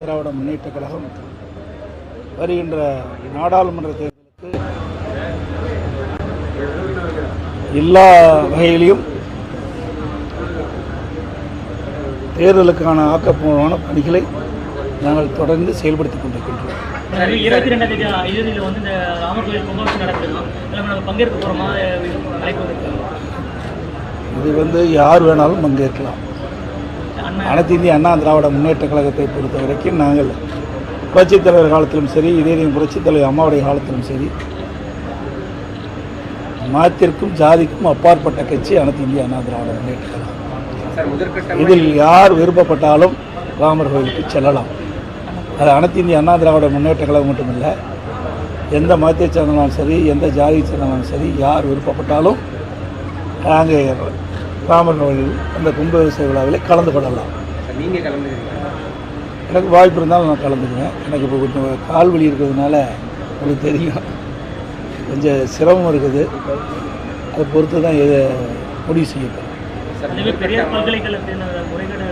திராவிட முன்னேற்ற கழகம் வருகின்ற நாடாளுமன்ற தேர்தலுக்கு எல்லா வகையிலையும் தேர்தலுக்கான ஆக்கப்பூர்வமான பணிகளை நாங்கள் தொடர்ந்து செயல்படுத்திக் கொண்டிருக்கின்றோம் இருபத்தி ரெண்டாம் தேதி இறுதியில் வந்து இந்த ராமர் கோயில் கும்பாபிஷேகம் நடக்குதுமா அதில் நம்ம பங்கேற்க போகிறோமா அழைப்பு வந்திருக்கு. இது வந்து யார் வேணாலும் பங்கேற்கலாம் அனைத்து இந்திய அண்ணா திராவிட முன்னேற்ற கழகத்தை பொறுத்த வரைக்கும் நாங்கள் புரட்சித் தலைவர் காலத்திலும் சரி இதே புரட்சித் தலைவர் அம்மாவுடைய காலத்திலும் சரி மதத்திற்கும் ஜாதிக்கும் அப்பாற்பட்ட கட்சி அனைத்து இந்திய அண்ணா திராவிட முன்னேற்ற கழகம். இதில் யார் விருப்பப்பட்டாலும் ராமர் கோயிலுக்கு செல்லலாம். அது அனைத்து இந்திய அண்ணா திராவிட முன்னேற்ற கழகம் மட்டுமில்லை எந்த மதத்தை சேர்ந்தாலும் சரி எந்த ஜாதியை சேர்ந்தாலும் சரி யார் விருப்பப்பட்டாலும் நாங்கள் ராமர் கோயில் அந்த கும்பாபிஷேக விழாவில் கலந்து கொள்ளலாம் சார் நீங்க கலந்துக்கிறீங்க எனக்கு வாய்ப்பு இருந்தாலும் நான் கலந்துக்குவேன். எனக்கு இப்போ கொஞ்சம் கால் வலி இருக்கிறதுனால உங்களுக்கு தெரியும். கொஞ்சம் சிரமம் இருக்குது. அதை பொறுத்து தான் இதை முடிவு செய்யப்படும் பெரியார் பல்கலைக்கழகத்தின் முறைகேடு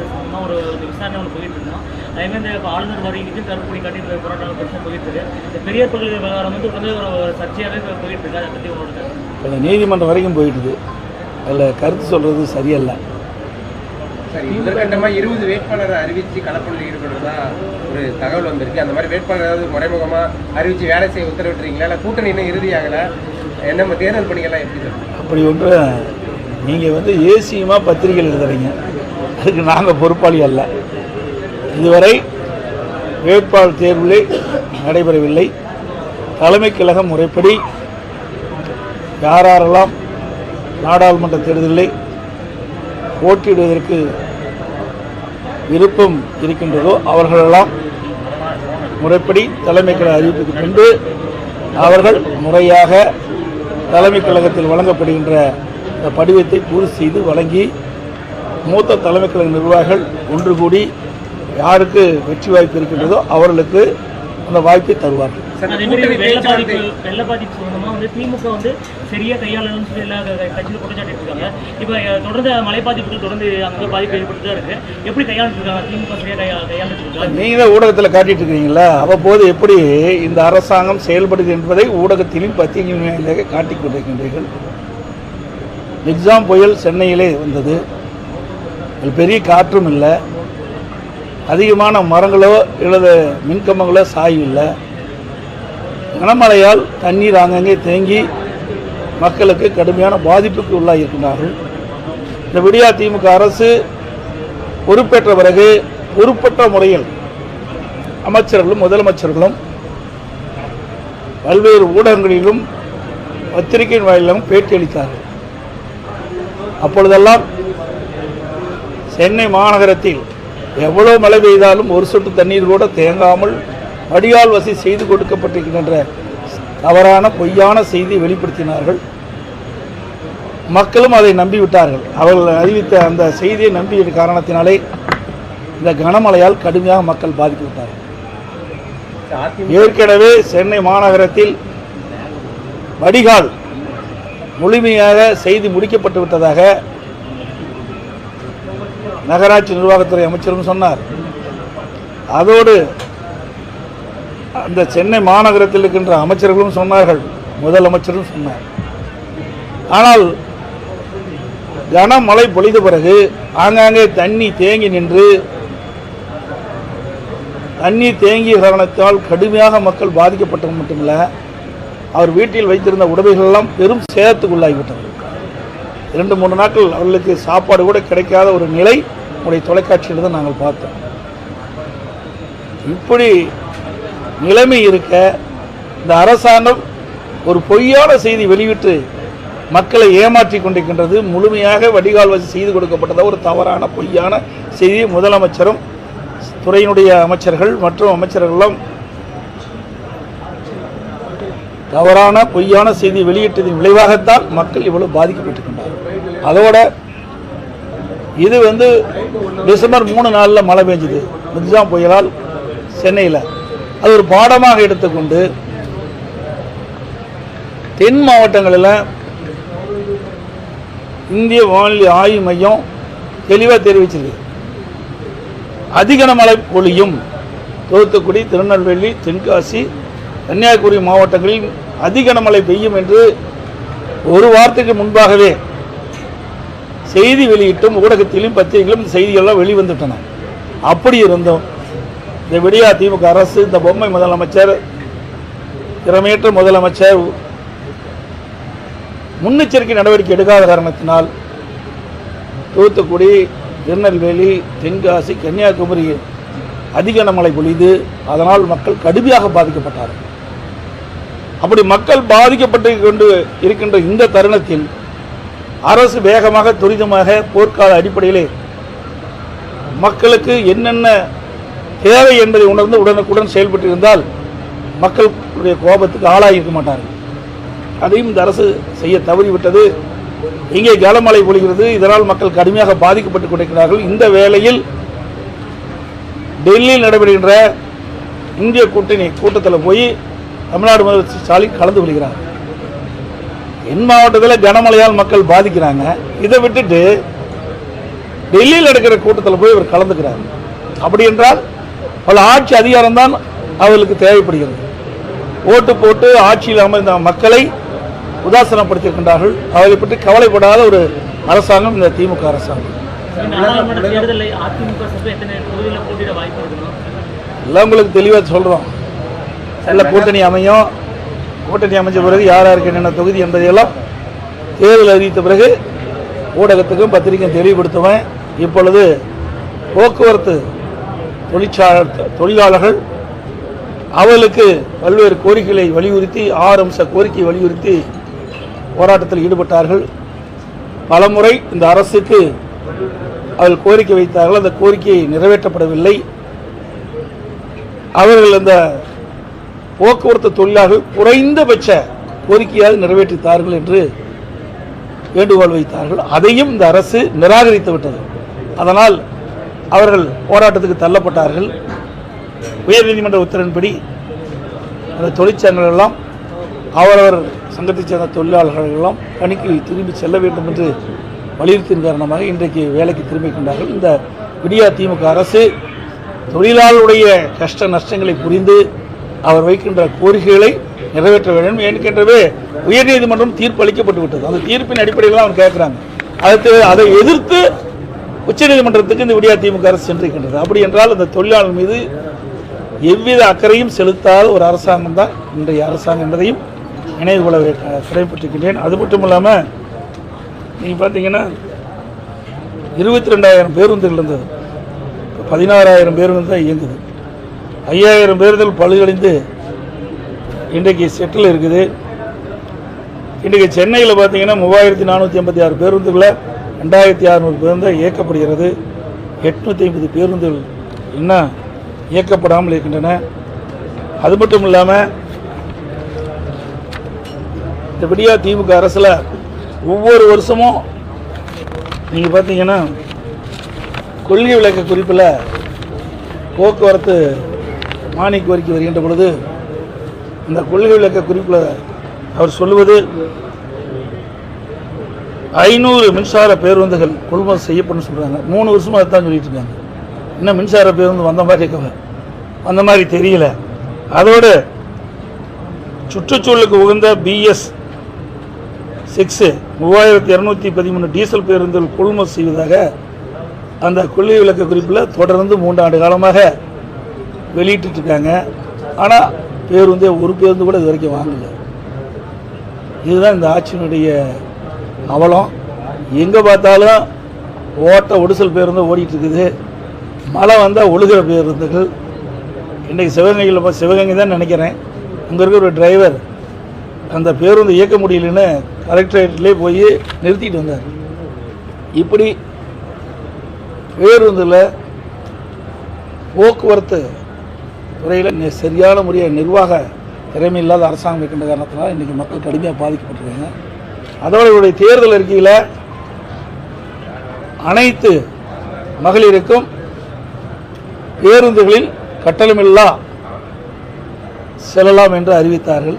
ஒரு ஒரு விசாரணை ஒன்று போயிட்டு இருந்தோம். அதேமாதிரி இந்த இப்ப ஆளுநர் வருகைக்கு கருப்புடி காட்டி போராட்டம் பிரச்சனை போயிட்டு இருக்கு. இந்த பெரியார் பல்கலை விவகாரம் வந்து வந்து ஒரு சர்ச்சையாகவே போயிட்டு இருக்கு. அதை பற்றி உங்களோட நீதிமன்றம் வரைக்கும் போயிட்டுது அதில் கருத்து சொல்கிறது சரியல்ல. சார் முதற்கட்டமா இருபது வேட்பாளரை அறிவிச்சு களப்பணியில் ஈடுபடுறதா ஒரு தகவல் வந்திருக்கு. அந்த மாதிரி வேட்பாளர் ஏதாவது மறைமுகமா அறிவிச்சு வேலை செய்ய உத்தரவிட்டுறீங்களா? இல்லை கூட்டணி இன்னும் இறுதியாகல? என்ன தேர்தல் பணிகள்லாம் எப்படி அப்படி ஒன்று நீங்கள் வந்து ஏசியமாக பத்திரிகைகள் எழுதுறீங்க. அதுக்கு நாங்கள் பொறுப்பாளி அல்ல. இதுவரை வேட்பாளர் தேர்விலே நடைபெறவில்லை. தலைமைக் கழக முறைப்படி யாரெல்லாம் நாடாளுமன்ற தேர்தலில் போட்டியிடுவதற்கு விருப்பம் இருக்கின்றதோ அவர்களெல்லாம் முறைப்படி தலைமை கழக அறிவிப்புக்கு பின்பு அவர்கள் முறையாக தலைமை கழகத்தில் வழங்கப்படுகின்ற இந்த படிவத்தை பூர்த்தி செய்து வழங்கி மூத்த தலைமை கழக நிர்வாகிகள் ஒன்று கூடி யாருக்கு வெற்றி வாய்ப்பு இருக்கின்றதோ அவர்களுக்கு அந்த வாய்ப்பை தருவார்கள் வெள்ள பாதிப்பு வந்து திமுக வந்து சரியா கையாளணும்னு சொல்லி எல்லா கட்சியிலும் குற்றச்சாட்டு இருக்காங்க இப்போ தொடர்ந்து மழை பாதிப்புகள் தொடர்ந்து அங்கே பாதிப்பு ஏற்பட்டு தான் இருக்கு. எப்படி கையாண்டு இருக்காங்க திமுக சரியா கையா கையாண்டு இருக்காங்க நீங்கள் தான் ஊடகத்தில் காட்டிட்டு இருக்கீங்களா அவ்வப்போது எப்படி இந்த அரசாங்கம் செயல்படுது என்பதை ஊடகத்திலும் பத்திரிகையிலே காட்டிக் கொண்டிருக்கின்றீர்கள். நிக்ஸாம் புயல் சென்னையிலே வந்தது. பெரிய காற்றும் இல்லை. அதிகமான மரங்களோ இல்லது மின்கம்பங்களோ சாயவில்லை. கனமழையால் தண்ணீர் ஆங்கங்கே தேங்கி மக்களுக்கு கடுமையான பாதிப்புக்கு உள்ளாகியிருக்கிறார்கள். இந்த விடியா திமுக அரசு பொறுப்பேற்ற பிறகு பொறுப்பற்ற முறையில் அமைச்சர்களும் முதலமைச்சர்களும் பல்வேறு ஊடகங்களிலும் பத்திரிகையின் வாயிலும் பேட்டியளித்தார்கள் அப்பொழுதெல்லாம் சென்னை மாநகரத்தில் எவ்வளவு மழை பெய்தாலும் ஒரு சொட்டு தண்ணீர் கூட தேங்காமல் வடிகால் வசதி செய்து கொடுக்கப்பட்டிருக்கின்ற தவறான பொய்யான செய்தியை வெளிப்படுத்தினார்கள். மக்களும் அதை நம்பிவிட்டார்கள். அவர்கள் அறிவித்த அந்த செய்தியை நம்பிய காரணத்தினாலே இந்த கனமழையால் கடுமையாக மக்கள் பாதிக்கப்பட்டார்கள். ஏற்கனவே சென்னை மாநகரத்தில் வடிகால் முழுமையாக செய்து முடிக்கப்பட்டு விட்டதாக நகராட்சி நிர்வாகத்துறை அமைச்சரும் சொன்னார். அதோடு அந்த சென்னை மாநகரத்தில் இருக்கின்ற அமைச்சர்களும் சொன்னார்கள். முதலமைச்சரும் சொன்னார். ஆனால் கனமழை பொழிந்த பிறகு ஆங்காங்கே தண்ணி தேங்கி நின்று தண்ணி தேங்கிய காரணத்தால் கடுமையாக மக்கள் பாதிக்கப்பட்டது மட்டுமில்லை அவர் வீட்டில் வைத்திருந்த உடைமைகள் எல்லாம் பெரும் சேதத்துக்குள்ளாகிவிட்டது. இரண்டு மூன்று நாட்கள் அவர்களுக்கு சாப்பாடு கூட கிடைக்காத ஒரு நிலை உடைய தொலைக்காட்சியில் தான் நாங்கள் பார்த்தோம். இப்படி நிலைமை இருக்க இந்த அரசாங்கம் ஒரு பொய்யான செய்தி வெளியிட்டு மக்களை ஏமாற்றி கொண்டிருக்கின்றது. முழுமையாக வடிகால் வசதி செய்து கொடுக்கப்பட்டத ஒரு தவறான பொய்யான செய்தி முதலமைச்சரும் துறையினுடைய அமைச்சர்கள் மற்றும் அமைச்சர்களும் தவறான பொய்யான செய்தி வெளியிட்டதின் விளைவாகத்தான் மக்கள் இவ்வளவு பாதிக்கப்பட்டிருக்கின்றனர் அதோட இது வந்து டிசம்பர் மூணு நாளில் மழை பெஞ்சுது. மிக்ஜாம் புயலால் சென்னையில். அது ஒரு பாடமாக எடுத்துக்கொண்டு தென் மாவட்டங்களில் இந்திய வானிலை ஆய்வு மையம் தெளிவாக தெரிவிச்சிருக்கு. அதிகன மழை பொழியும். தூத்துக்குடி திருநெல்வேலி தென்காசி கன்னியாகுமரி மாவட்டங்களில் அதிகன மழை பெய்யும் என்று ஒரு வாரத்துக்கு முன்பாகவே செய்தி வெளியிட்டும் ஊடகத்திலும் பத்திரிகைகளும் இந்த செய்திகள்லாம் வெளிவந்துட்டன. அப்படி இருந்தும். இந்த விடியா திமுக அரசு இந்த பொம்மை முதலமைச்சர் திறமையற்ற முதலமைச்சர் முன்னெச்சரிக்கை நடவடிக்கை எடுக்காத காரணத்தினால் தூத்துக்குடி திருநெல்வேலி தென்காசி கன்னியாகுமரி அதிக கனமழை பொழிது அதனால் மக்கள் கடுமையாக பாதிக்கப்பட்டார்கள். அப்படி மக்கள் பாதிக்கப்பட்டு கொண்டு இருக்கின்ற இந்த தருணத்தில் அரசு வேகமாக துரிதமாக போர்க்கால அடிப்படையிலே மக்களுக்கு என்னென்ன தேவை என்பதை உணர்ந்து உடனுக்குடன் செயல்பட்டு இருந்தால் மக்களுடைய கோபத்துக்கு ஆளாகியிருக்க மாட்டார்கள். அதையும் இந்த அரசு செய்ய தவறிவிட்டது. இங்கே கனமழை பொழிகிறது. இதனால் மக்கள் கடுமையாக பாதிக்கப்பட்டுக் கொண்டிருக்கிறார்கள். இந்த வேளையில் டெல்லியில் நடைபெறுகின்ற இந்திய கூட்டணி கூட்டத்தில் போய் தமிழ்நாடு முதலமைச்சர் ஸ்டாலின் கலந்து கொள்கிறார். என் மாவட்டத்தில் கனமழையால் மக்கள் பாதிக்கிறாங்க. இதை விட்டுட்டு டெல்லியில் நடக்கிற கூட்டத்தில் போய் இவர் கலந்துக்கிறார். அப்படி என்றால் பல ஆட்சி அதிகாரம் தான் அவர்களுக்கு தேவைப்படுகிறது. ஓட்டு போட்டு ஆட்சியில் அமர்ந்த மக்களை உதாசனப்படுத்தியிருக்கின்றார்கள். அவர்களை பற்றி கவலைப்படாத ஒரு அரசாங்கம் இந்த திமுக அரசாங்கம். எல்லாம் உங்களுக்கு தெளிவாக சொல்கிறோம் நல்ல கூட்டணி அமையும். கூட்டணி அமைஞ்ச பிறகு யார் யாருக்கு என்னென்ன தொகுதி என்பதையெல்லாம் தேர்தல் அறிவித்த பிறகு ஊடகத்துக்கும் பத்திரிகையும் தெளிவுபடுத்துவேன். இப்பொழுது போக்குவரத்து தொழிற்சாலை தொழிலாளர்கள் அவர்களுக்கு பல்வேறு கோரிக்கைகளை வலியுறுத்தி ஆறு அம்ச கோரிக்கை வலியுறுத்தி போராட்டத்தில் ஈடுபட்டார்கள். பலமுறை இந்த அரசுக்கு அவர்கள் கோரிக்கை வைத்தார்கள். அந்த கோரிக்கை நிறைவேற்றப்படவில்லை. அவர்கள் அந்த போக்குவரத்து தொழிலாளர்கள் குறைந்தபட்ச கோரிக்கையாக நிறைவேற்றித்தார்கள் என்று வேண்டுகோள் வைத்தார்கள். அதையும் இந்த அரசு நிராகரித்து விட்டது. அதனால் அவர்கள் போராட்டத்துக்கு தள்ளப்பட்டார்கள். உயர்நீதிமன்ற உத்தரவின்படி அந்த தொழிற்சங்கங்கள் எல்லாம் அவரவர் சங்கத்தைச் சேர்ந்த தொழிலாளர்களெல்லாம் பணிக்கு திரும்பி செல்ல வேண்டும் என்று வலியுறுத்தியின் காரணமாக இன்றைக்கு வேலைக்கு திரும்பிக்கின்றார்கள் இந்த விடியா திமுக அரசு தொழிலாளருடைய கஷ்ட நஷ்டங்களை புரிந்து அவர் வைக்கின்ற கோரிக்கைகளை நிறைவேற்ற வேண்டும். என்கின்றவே உயர்நீதிமன்றம் தீர்ப்பு அளிக்கப்பட்டு விட்டது. அந்த தீர்ப்பின் அடிப்படையில் தான் அவர் கேட்குறாங்க. அடுத்து அதை எதிர்த்து உச்சநீதிமன்றத்துக்கு இந்த விடியா திமுக அரசு சென்றிருக்கின்றது. அப்படி என்றால் அந்த தொழிலாளர் மீது எவ்வித அக்கறையும் செலுத்தாத ஒரு அரசாங்கம் தான் இன்றைய அரசாங்கம் என்பதையும் நினைவு கொள்ள சிறைப்பட்டிருக்கின்றேன் அது மட்டும் இல்லாமல் நீங்கள் பார்த்தீங்கன்னா இருபத்தி ரெண்டாயிரம் பேருந்துகள் இருந்தது. பதினாறாயிரம் பேருந்து தான் இயங்குது. ஐயாயிரம் பேருந்துகள் பழுதடைந்து இன்றைக்கு செட்டில் இருக்குது. இன்றைக்கு சென்னையில் பார்த்தீங்கன்னா மூவாயிரத்தி நானூற்றி ஐம்பத்தி ஆறு பேருந்துகளை ரெண்டாயிரத்தி அறநூறு பேருந்து இயக்கப்படுகிறது. எட்நூற்றி ஐம்பது பேருந்துகள் இன்னும் இயக்கப்படாமல் இருக்கின்றன. அது மட்டும் இல்லாமல் இந்த விடியா திமுக அரசில் ஒவ்வொரு வருஷமும் நீங்கள் பார்த்தீங்கன்னா கொள்கை விளக்க குறிப்பில் போக்குவரத்து மாணிக்கு கோரிக்கை வருகின்ற பொழுது இந்த கொள்கை விளக்க குறிப்பில் அவர் சொல்லுவது ஐநூறு மின்சார பேருந்துகள் கொள்முதல் செய்யப்படும் சொல்கிறாங்க மூணு வருஷமாக அதுதான் சொல்லிட்டு இருக்காங்க. இன்னும் மின்சார பேருந்து வந்த மாதிரி இருக்கவங்க? வந்த மாதிரி தெரியல. அதோடு சுற்றுச்சூழலுக்கு உகந்த பிஎஸ் சிக்ஸு மூவாயிரத்தி இரநூத்தி பதிமூணு டீசல் பேருந்துகள் கொள்முதல் செய்வதாக அந்த கொள்கை விளக்க குறிப்பில் தொடர்ந்து மூன்றாண்டு காலமாக வெளியிட்டு இருக்காங்க ஆனால் பேருந்தே ஒரு பேருந்து கூட இது வரைக்கும் வாங்கல. இதுதான் இந்த ஆட்சியினுடைய அவலம். எங்கே பார்த்தாலும் ஓட்ட ஒடிசல் பேருந்து ஓடிட்டு இருக்குது மழை வந்தால் ஒழுகிற பேருந்துகள். இன்றைக்கு சிவகங்கையில் சிவகங்கை தான் நினைக்கிறேன். அங்கே இருக்கிற ஒரு டிரைவர் அந்த பேருந்து இயக்க முடியலன்னு கலெக்டரேட்லேயே போய் நிறுத்திட்டு வந்தார். இப்படி பேருந்தில் போக்குவரத்து துறையில் சரியான முறையை நிர்வாக திறமை இல்லாத அரசாங்கம் இருக்கின்ற காரணத்தினால் இன்றைக்கி மக்கள் கடுமையாக பாதிக்கப்பட்டிருக்காங்க. அதோடு இவருடைய தேர்தல் அறிக்கையில் அனைத்து மகளிருக்கும் பேருந்துகளில் கட்டணமில்லா செல்லலாம் என்று அறிவித்தார்கள்.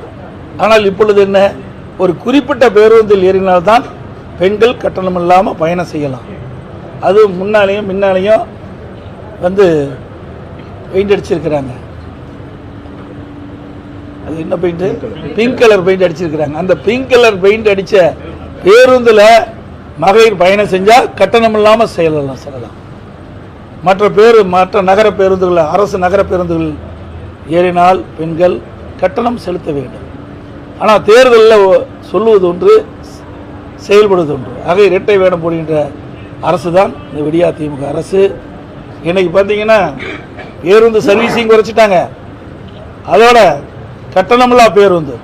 ஆனால் இப்பொழுது என்ன? ஒரு குறிப்பிட்ட பேருந்தில் ஏறினால்தான் பெண்கள் கட்டணம் இல்லாமல் பயணம் செய்யலாம். அது முன்னாலேயும் முன்னாலேயும் வந்து பெயிண்ட் அடிச்சிருக்கிறாங்க. அது என்ன பெயிண்ட் பிங்க் கலர் பெயிண்ட் அடிச்சிருக்கிறாங்க. அந்த பிங்க் கலர் பெயிண்ட் அடிச்ச பேருந்தில் மகளிர் பயணம் செஞ்சால் கட்டணம் இல்லாமல் செயலலாம் செல்லலாம். மற்ற பேரு மற்ற நகர பேருந்துகள் அரசு நகர பேருந்துகள் ஏறினால் பெண்கள் கட்டணம் செலுத்த வேண்டும். ஆனால் தேர்தலில் சொல்லுவது ஒன்று செயல்படுவது ஒன்று. ஆக இரட்டை வேடம் போடுகின்ற அரசு தான் இந்த விடியா திமுக அரசு. இன்னைக்கு பார்த்தீங்கன்னா பேருந்து சர்வீஸையும் குறைச்சிட்டாங்க. அதோட கட்டணமில்லா பேருந்து.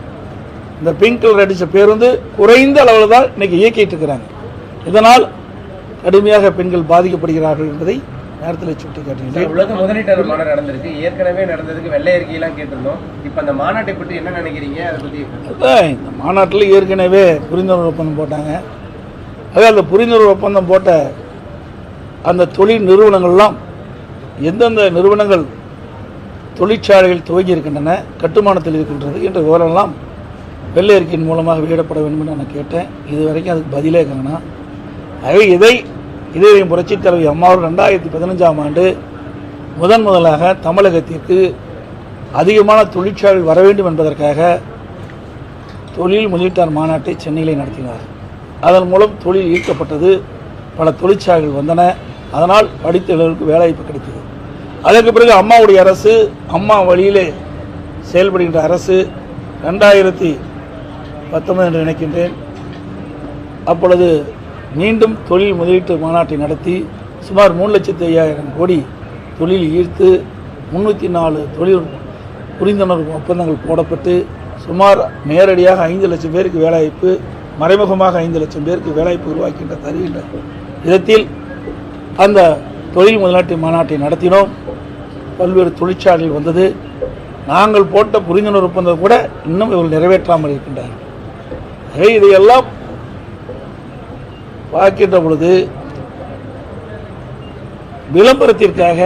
இந்த பிங்க் கலர் அடித்த பேருந்து குறைந்த அளவில் தான் இன்னைக்கு இயக்கிட்டு இருக்கிறாங்க. இதனால் கடுமையாக பெண்கள் பாதிக்கப்படுகிறார்கள் என்பதை நேரத்தில் சுட்டி காட்டுகின்றேன் உலக முதலீட்டாளர் மாநாடு நடந்திருக்கு. ஏற்கனவே நடந்ததுக்கு வெள்ளை அறிக்கையெல்லாம் கேட்டிருந்தோம். இப்ப அந்த மாநாட்டை பற்றி என்ன நினைக்கிறீங்க? அதை அதான் இந்த மாநாட்டில் ஏற்கனவே புரிந்துணர்வு ஒப்பந்தம் போட்டாங்க. அதே அந்த புரிந்துணர்வு ஒப்பந்தம் போட்ட அந்த தொழில் நிறுவனங்கள்லாம் எந்தெந்த நிறுவனங்கள் தொழிற்சாலைகள் துவங்கி இருக்கின்றன கட்டுமானத்தில் இருக்கின்றது என்ற விவரம்லாம் வெள்ளை அறிக்கையின் மூலமாக வெளியிடப்பட வேண்டும் என்று நான் கேட்டேன். இது வரைக்கும் அதுக்கு பதிலே காணோம் ஆகவே இதை இதயம் புரட்சித் தலைவி அம்மாவும் ரெண்டாயிரத்தி பதினஞ்சாம் ஆண்டு முதன் முதலாக தமிழகத்திற்கு அதிகமான தொழிற்சாலைகள் வர வேண்டும் என்பதற்காக தொழில் முதலீட்டார் மாநாட்டை சென்னையிலே நடத்தினார். அதன் மூலம் தொழில் ஈர்க்கப்பட்டது பல தொழிற்சாலைகள் வந்தன. அதனால் படித்தவர்களுக்கு வேலைவாய்ப்பு கிடைத்தது. அதற்கு பிறகு அம்மாவுடைய அரசு அம்மா வழியிலே செயல்படுகின்ற அரசு ரெண்டாயிரத்தி பத்தொன்பது என்று நினைக்கின்றேன். அப்பொழுது மீண்டும் தொழில் முதலீட்டு மாநாட்டை நடத்தி சுமார் மூணு லட்சத்தி ஐயாயிரம் கோடி தொழில் ஈர்த்து முன்னூற்றி நாலு தொழில் புரிந்துணர்வு ஒப்பந்தங்கள் போடப்பட்டு சுமார் நேரடியாக ஐந்து லட்சம் பேருக்கு வேலைவாய்ப்பு மறைமுகமாக ஐந்து லட்சம் பேருக்கு வேலைவாய்ப்பு உருவாக்கின்ற தருகின்ற விதத்தில் அந்த தொழில் முதலாட்டு மாநாட்டை நடத்தினோம். பல்வேறு தொழிற்சாலைகள் வந்தது. நாங்கள் போட்ட புரிந்துணர்வு ஒப்பந்தம் கூட இன்னும் இவர்கள் நிறைவேற்றாமல் இருக்கின்றார்கள். ஆகவே இதையெல்லாம் பார்க்கின்ற பொழுது விளம்பரத்திற்காக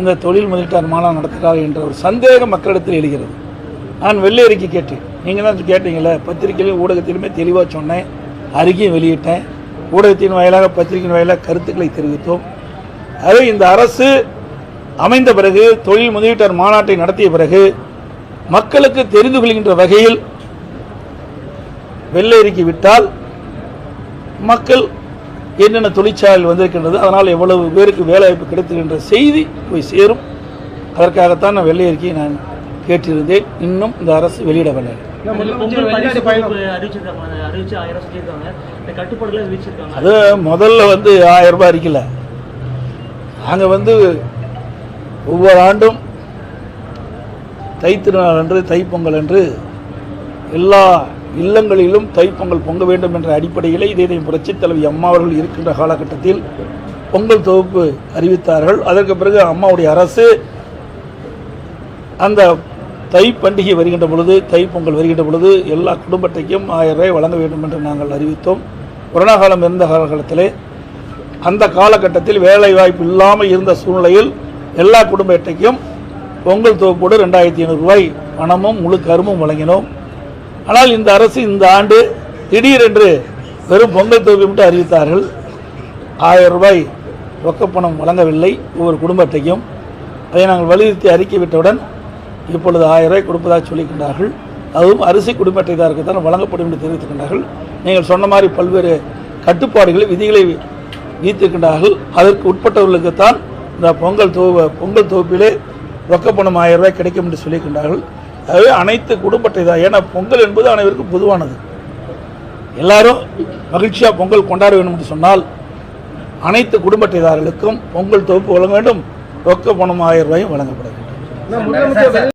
இந்த தொழில் முதலீட்டார் மாநாடு நடத்துகிறார் என்ற ஒரு சந்தேகம் மக்களிடத்தில் எழுகிறது. நான் வெள்ளை அறிக்கை கேட்டேன். நீங்கள் தான் கேட்டீங்களே பத்திரிகையிலும் ஊடகத்திலுமே தெளிவாக சொன்னேன். அறிக்கையும் வெளியிட்டேன். ஊடகத்தின் வாயிலாக பத்திரிகையின் வாயிலாக கருத்துக்களை தெரிவித்தோம். அது இந்த அரசு அமைந்த பிறகு தொழில் முதலீட்டார் மாநாட்டை நடத்திய பிறகு மக்களுக்கு தெரிந்து கொள்கின்ற வகையில் வெள்ளை அறிக்கை விட்டால் மக்கள் என்னென்ன தொழிற்சாலைகள் வந்திருக்கின்றது அதனால் எவ்வளவு பேருக்கு வேலைவாய்ப்பு கிடைத்திருக்கின்ற செய்தி போய் சேரும். அதற்காகத்தான் நான் வெள்ளை அறிக்கையை நான் கேட்டிருந்தேன். இன்னும் இந்த அரசு வெளியிடவில்லை. அது முதல்ல வந்து ஆயிரம் ரூபாய் அடிக்கல. நாங்கள் வந்து ஒவ்வொரு ஆண்டும் தைத்திருநாள் அன்று தைப்பொங்கல் அன்று எல்லா இல்லங்களிலும் தைப்பொங்கல் பொங்க வேண்டும் என்ற அடிப்படையில் இதே இதை புரட்சித் தலைவி அம்மா அவர்கள் இருக்கின்ற காலகட்டத்தில் பொங்கல் தொகுப்பு அறிவித்தார்கள். அதற்கு பிறகு அம்மாவுடைய அரசு அந்த தை பண்டிகை வருகின்ற பொழுது தை பொங்கல் வருகின்ற பொழுது எல்லா குடும்பத்தைக்கும் ஆயிரம் ரூபாய் வழங்க வேண்டும் என்று நாங்கள் அறிவித்தோம். கொரோனா காலம் இருந்த காலகட்டத்திலே அந்த காலகட்டத்தில் வேலை வாய்ப்பு இல்லாமல் இருந்த சூழ்நிலையில் எல்லா குடும்ப அட்டைக்கும் பொங்கல் தொகுப்போடு ரெண்டாயிரத்தி ஐநூறுரூவாய் பணமும் முழு கருமும் வழங்கினோம். ஆனால் இந்த அரசு இந்த ஆண்டு திடீரென்று வெறும் பொங்கல் தொகுப்பை மட்டும் அறிவித்தார்கள். ஆயிரம் ரூபாய் ரொக்கப்பணம் வழங்கவில்லை ஒவ்வொரு குடும்ப அட்டைக்கும் அதை நாங்கள் வலியுறுத்தி அறிக்கை விட்டவுடன் இப்பொழுது ஆயிரம் ரூபாய் கொடுப்பதாக சொல்லியிருக்கின்றார்கள் அதுவும் அரிசி குடும்ப அட்டைதாருக்கு தான் வழங்கப்படும் என்று தெரிவித்திருக்கின்றார்கள் நீங்கள் சொன்ன மாதிரி பல்வேறு கட்டுப்பாடுகளை விதிகளை வீத்திருக்கின்றார்கள். அதற்கு உட்பட்டவர்களுக்குத்தான் இந்த பொங்கல் தொகு பொங்கல் தொகுப்பிலே ரொக்க பணம் ஆயிரம் ரூபாய் கிடைக்கும் என்று சொல்லியிருக்கின்றார்கள். ஆகவே அனைத்து குடும்பத்தை தான். ஏன்னா பொங்கல் என்பது அனைவருக்கும் பொதுவானது. எல்லாரும் மகிழ்ச்சியாக பொங்கல் கொண்டாட வேண்டும் என்று சொன்னால் அனைத்து குடும்பத்தைதாரர்களுக்கும் பொங்கல் தொகுப்பு வழங்க வேண்டும். ரொக்க பணம் ஆயிரம் ரூபாயும் வழங்கப்பட வேண்டும்.